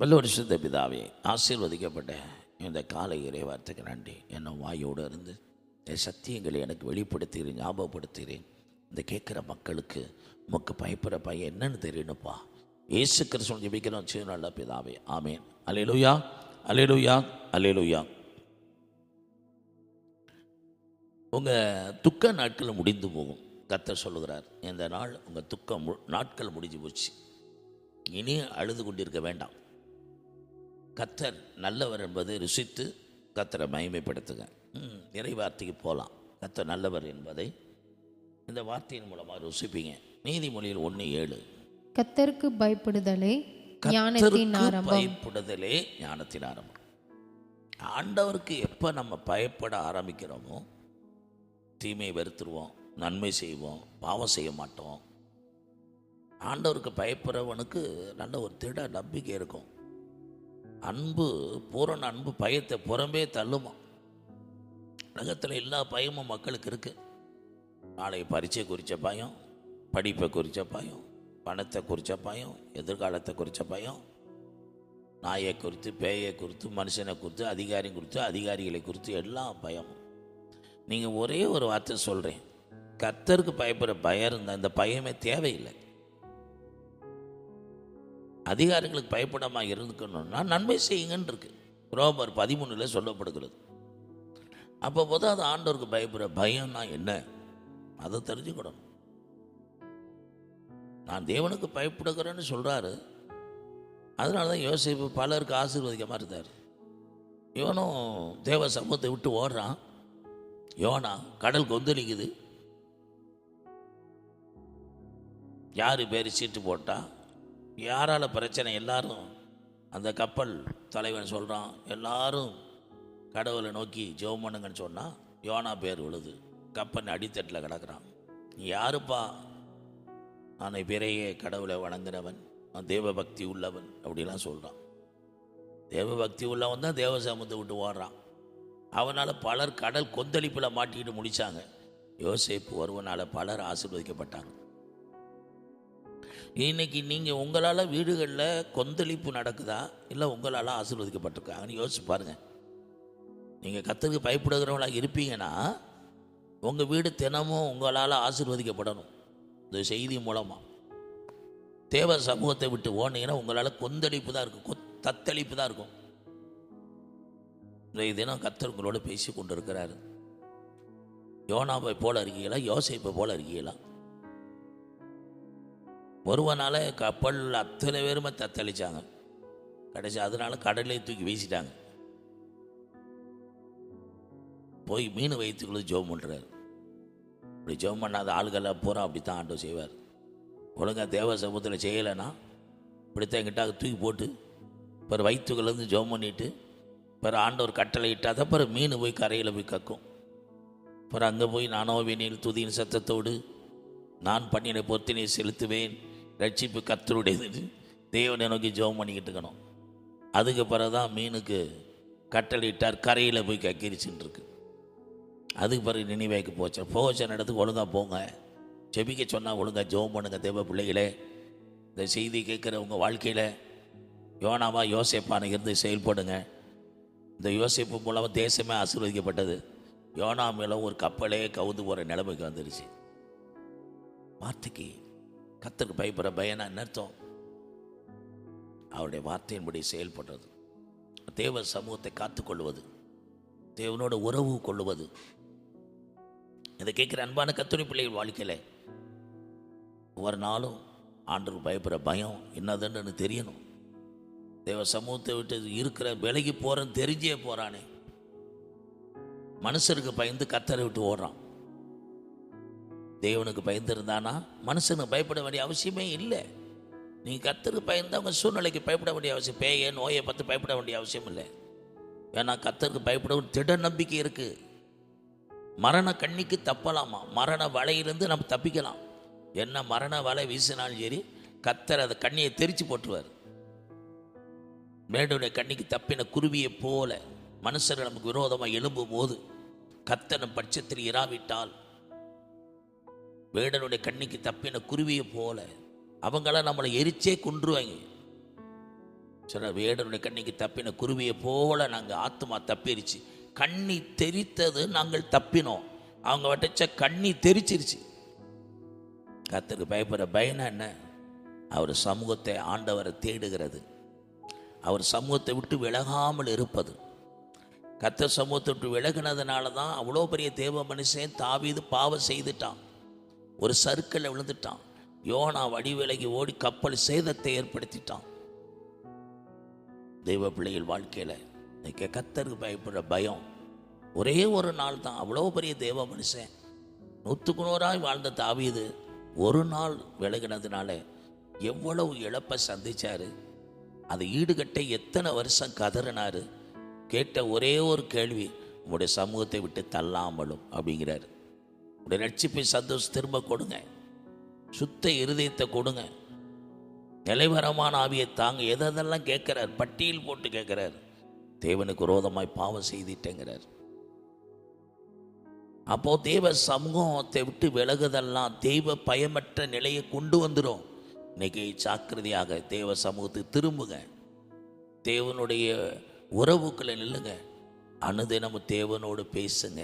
வல்லவர் சித்த பிதாவே ஆசீர்வதிக்கப்பட்ட இந்த காலை இறைவார்த்தைக்கு நன்றி. என்ன வாயோடு இருந்து என் சத்தியங்களை எனக்கு வெளிப்படுத்துகிறேன் ஞாபகப்படுத்துகிறேன். இந்த கேட்குற மக்களுக்கு உமக்கு பயப்படுற பையன் என்னன்னு தெரியணுப்பா ஏசு கிறிஸ்துவன் ஜெபிக்கிறோம். நல்ல பிதாவே ஆமேன். அலையலுயா அலையலுயா அலையலுயா உங்கள் துக்க நாட்கள் முடிந்து போகும். கத்தர் சொல்லுகிறார் இந்த நாள் உங்கள் துக்கம் மு- நாட்கள் முடிஞ்சு போச்சு. இனி அழுது கொண்டிருக்க வேண்டாம். கத்தர் நல்லவர் என்பதை ருசித்து கத்தரை மகிமைப்படுத்துங்க. நிறைவார்த்தைக்கு போகலாம் கத்தர் நல்லவர் என்பதை இந்த வார்த்தையின் மூலமாக ருசிப்பீங்க. நீதிமொழியில் ஒன்று ஏழு. கத்தருக்கு பயப்படுதலே ஞானத்தின் பயப்படுதலே ஞானத்தின் ஆரம்பம். ஆண்டவருக்கு எப்போ நம்ம பயப்பட ஆரம்பிக்கிறோமோ தீமையை வெறுத்துருவோம் நன்மை செய்வோம் பாவம் செய்ய மாட்டோம். ஆண்டவருக்கு பயப்படுறவனுக்கு நல்ல ஒரு திட நம்பிக்கை இருக்கும். அன்பு பூரண அன்பு பயத்தை புறம்பே தள்ளுமா? உலகத்தில் எல்லா பயமும் மக்களுக்கு இருக்கு. நாளை பரீட்சை குறித்த பயம் படிப்பை குறித்த பயம் பணத்தை குறித்த பயம் எதிர்காலத்தை குறித்த பயம். நாயை குறித்து பேயை குறித்து மனுஷனை குறித்து அதிகாரி குறித்து அதிகாரிகளை குறித்து எல்லாம் பயம். நீங்கள் ஒரே ஒரு வார்த்தை சொல்கிறேன் கத்தருக்கு பயப்படுற பயம் இருந்தால் இந்த பயமே தேவையில்லை. அதிகாரிகளுக்கு பயப்படாமல் இருந்துக்கணும்னா நன்மை செய்யுங்கன்னு இருக்கு ரோமர் பதிமூணில் சொல்லப்படுகிறது. அப்போ போது அது ஆண்டவருக்கு பயப்படுற பயம்னா என்ன? அதை தெரிஞ்சுக்கணும். நான் தேவனுக்கு பயப்படுகிறேன்னு சொல்கிறாரு அதனால தான் யோசிப்பு பலருக்கு ஆசீர்வதிக்கமாக இருந்தார் இவனும் தேவ சமூகத்தை விட்டு ஓடுறான். யோனா கடல் கொந்தளிக்குது யார் பேர் சீட்டு போட்டால் யாரால பிரச்சனை? எல்லாரும் அந்த கப்பல் தலைவன் சொல்கிறான் எல்லாரும் கடவுளை நோக்கி ஜெபம் பண்ணுங்கன்னு சொன்னால் யோனா பேர் விழுது. கப்பல் அடித்தட்டில் கிடக்கிறான். நீ யாருப்பா? நான் பிறையே கடவுளை வணங்குறவன் நான் தேவபக்தி உள்ளவன் அப்படிலாம் சொல்கிறான் தேவபக்தி உள்ளவன் தான் தேவ சமூகத்தை விட்டு ஓடுறான். அவனால் பலர் கடல் கொந்தளிப்பில் மாட்டிக்கிட்டு முடித்தாங்க யோசிப்பு ஒருவனால் பலர் ஆசீர்வதிக்கப்பட்டாங்க. இன்னைக்கு நீங்கள் உங்களால் வீடுகளில் கொந்தளிப்பு நடக்குதா? இல்லை உங்களால் ஆசீர்வதிக்கப்பட்டிருக்காங்கன்னு யோசிச்சு பாருங்கள் நீங்கள் கத்தருக்கு பயப்படுகிறவங்களா இருப்பீங்கன்னா உங்கள் வீடு தினமும் உங்களால் ஆசீர்வதிக்கப்படணும். இந்த செய்தி மூலமாக தேவ சமூகத்தை விட்டு ஓனீங்கன்னா உங்களால் கொந்தளிப்பு தான் இருக்கும். கொத்- தத்தளிப்பு தான் இருக்கும். இன்றைய தினம் கத்தர் உங்களோட பேசி கொண்டு இருக்கிறாரு யோனாவை போல இருக்கீங்களா? யோசிப்பை போல இருக்கீங்களா? ஒருவனால் கப்பல் அத்தனை பேருமே தத்தளிச்சாங்க. கடைசி அதனால கடலே தூக்கி வீசிட்டாங்க. போய் மீன் வயிற்றுக்குள்ள ஜோம் பண்ணுறாரு இப்படி ஜெபம் பண்ணாத ஆளுகளை பூரா அப்படி தான் ஆண்டவர் செய்வார். ஒழுங்காக தேவ சமூகத்தில் செய்யலைன்னா இப்படித்தான் எங்கிட்ட தூக்கி போட்டு பிற வயிற்றுக்குள்ளேருந்து ஜெபம் பண்ணிட்டு பிற ஆண்டவர் கட்டளை இட்டால் தான் பிற மீன் போய் கரையில் போய் கக்கும். பிற அங்கே போய் நானோ வேணியில் துதியின் சத்தத்தோடு நான் பண்ணின பொத்தினை செலுத்துவேன். ரட்சிப்பு கத்தருடையது தேவனை நோக்கி ஜெபம் பண்ணிக்கிட்டு இருக்கணும். அதுக்கு பிறகு தான் மீனுக்கு கட்டளையிட்டார் கரையில் போய் கக்கிரிச்சுன்னு இருக்கு அதுக்கு பிறகு நினைவேக்கு போச்சு. போச்ச இடத்துக்கு ஒழுங்காக போங்க. செபிக்க சொன்னால் ஒழுங்காக ஜெபம் பண்ணுங்கள் தேவ பிள்ளைகளே. இந்த செய்தி கேட்குற உங்கள் வாழ்க்கையில் யோனாவா யோசிப்பான இருந்து செயல்படுங்க. இந்த யோசிப்பு மூலமாக தேசமே ஆசீர்வதிக்கப்பட்டது. யோனா மேலே ஒரு கப்பலே கவுந்து போகிற நிலைமைக்கு வந்துடுச்சு வார்த்தைக்கு கத்தருக்கு பயப்படுற பயனா என்ன அர்த்தம்? அவருடைய வார்த்தையின்படி செயல்படுறது. தேவ சமூகத்தை காத்துக்கொள்வது. தேவனோட உறவு கொள்ளுவது இதை கேட்குற அன்பான கத்துணை பிள்ளைகள் வாழ்க்கையில் ஒவ்வொரு நாளும் ஆண்டவர் பயப்படுற பயம் என்னதுன்னு தெரியணும். தேவ சமூகத்தை விட்டு இருக்கிற விலகி போகிறேன்னு தெரிஞ்சே போகிறானே மனுஷருக்கு பயந்து கத்தரை விட்டு ஓடுறான். தேவனுக்கு பயந்துருந்தானா? மனுஷனுக்கு பயப்பட வேண்டிய அவசியமே இல்லை. நீங்கள் கத்தருக்கு பயந்தவங்க சூழ்நிலைக்கு பயப்பட வேண்டிய அவசியம் பேயை நோயை பார்த்து பயப்பட வேண்டிய அவசியம் இல்லை. ஏன்னா கத்தருக்கு பயப்பட திட நம்பிக்கை இருக்குது மரண கண்ணிக்கு தப்பலாமா? மரண வலையிலிருந்து நம்ம தப்பிக்கலாம். என்ன மரண வலை வீசினாலும் சரி கத்தர் அதை கண்ணியை தெரிச்சு போட்டுருவார். மேடுடைய கண்ணிக்கு தப்பின குருவியை போல மனுஷர்கள் நமக்கு விரோதமாக எழும்பும் போது கத்தன பட்சத்தில் இராவிட்டால் வேடனுடைய கண்ணிக்கு தப்பின குருவியை போல அவங்கள நம்மளை எரிச்சே கொன்றுவாங்க. சில வேடனுடைய கண்ணிக்கு தப்பின குருவியை போல நாங்கள் ஆத்மா தப்பிருச்சு. கண்ணி தெரித்தது நாங்கள் தப்பினோம். அவங்க வட்டச்ச கண்ணி தெரிச்சிருச்சு. கத்தருக்கு பயப்படுற பயனா என்ன? அவர் சமூகத்தை ஆண்டவரை தேடுகிறது. அவர் சமூகத்தை விட்டு விலகாமல் இருப்பது. கத்த சமூகத்தை விட்டு விலகினதுனால தான் அவ்வளோ பெரிய தேவ மனுஷன் தாவீது பாவம் செய்துட்டான். ஒரு சறுக்கல்ல விழுந்துட்டான். யோனா வடிவிலகி ஓடி கப்பல் சேதத்தை ஏற்படுத்திட்டான். தெய்வ பிள்ளைகள் வாழ்க்கையில் இன்னைக்கு கத்தருக்கு பயப்படுற பயம் ஒரே ஒரு நாள் தான் அவ்வளோ பெரிய தெய்வ மனுஷன். நூற்றுக்கு நூறாய் வாழ்ந்த தாவியது ஒரு நாள் விலகினதுனால எவ்வளவு இழப்பை சந்திச்சாரு. அதை ஈடுகட்ட எத்தனை வருஷம் கதறினாரு. கேட்ட ஒரே ஒரு கேள்வி உங்களுடைய சமூகத்தை விட்டு தள்ளாமலும் அப்படிங்கிறாரு. உடைய ரட்சிப்பை சந்தோஷம் திரும்ப கொடுங்க. சுத்த இருதயத்தை கொடுங்க. நிலைவரமான ஆவியை தாங்க. எதெல்லாம் கேட்குறார்? பட்டியல் போட்டு கேட்குறார். தேவனுக்கு விரோதமாய் பாவம் செய்திட்டேங்கிறார். அப்போ தேவ சமூகத்தை விட்டு விலகுதெல்லாம் தெய்வ பயமற்ற நிலையை கொண்டு வந்துடும் இன்னைக்கு சாக்கிரதையாக தேவ சமூகத்துக்கு திரும்புங்க. தேவனுடைய உறவுக்களை நில்லுங்க. அனுதினமும் தேவனோடு பேசுங்க.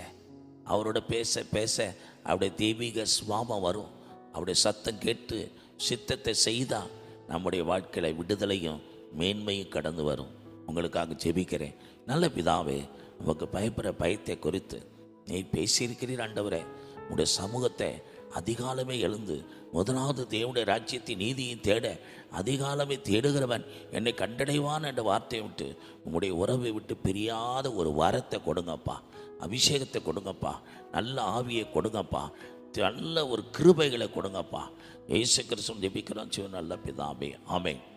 அவரோட பேச பேச அவருடைய தெய்வீக சுவாமம் வரும். அவருடைய சத்தம் கேட்டு சித்தத்தை செய்தால் நம்முடைய வாழ்க்கையில் விடுதலையும் மேன்மையும் கடந்து வரும். உங்களுக்காக ஜெபிக்கிறேன். நல்ல பிதாவே உமக்கு பயப்படுற பயத்தை குறித்து நீ பேசியிருக்கிறீர் ஆண்டவரே. உங்களுடைய சமூகத்தை அதிகாலமே எழுந்து முதலாவது தேவனுடைய ராஜ்யத்தின் நீதியை தேட அதிகாலமே தேடுகிறவன் என்னை கண்டடைவான் என்ற வார்த்தையை விட்டு உங்களுடைய உறவை விட்டு பிரியாத ஒரு வரத்தை கொடுங்கப்பா. அபிஷேகத்தை கொடுங்கப்பா. நல்ல ஆவியை கொடுங்கப்பா. நல்ல ஒரு கிருபைகளை கொடுங்கப்பா. ஏசு கிருஷ்ணன் ஜெபிக்கிறோம். சிவன் நல்ல பிதாமே ஆமை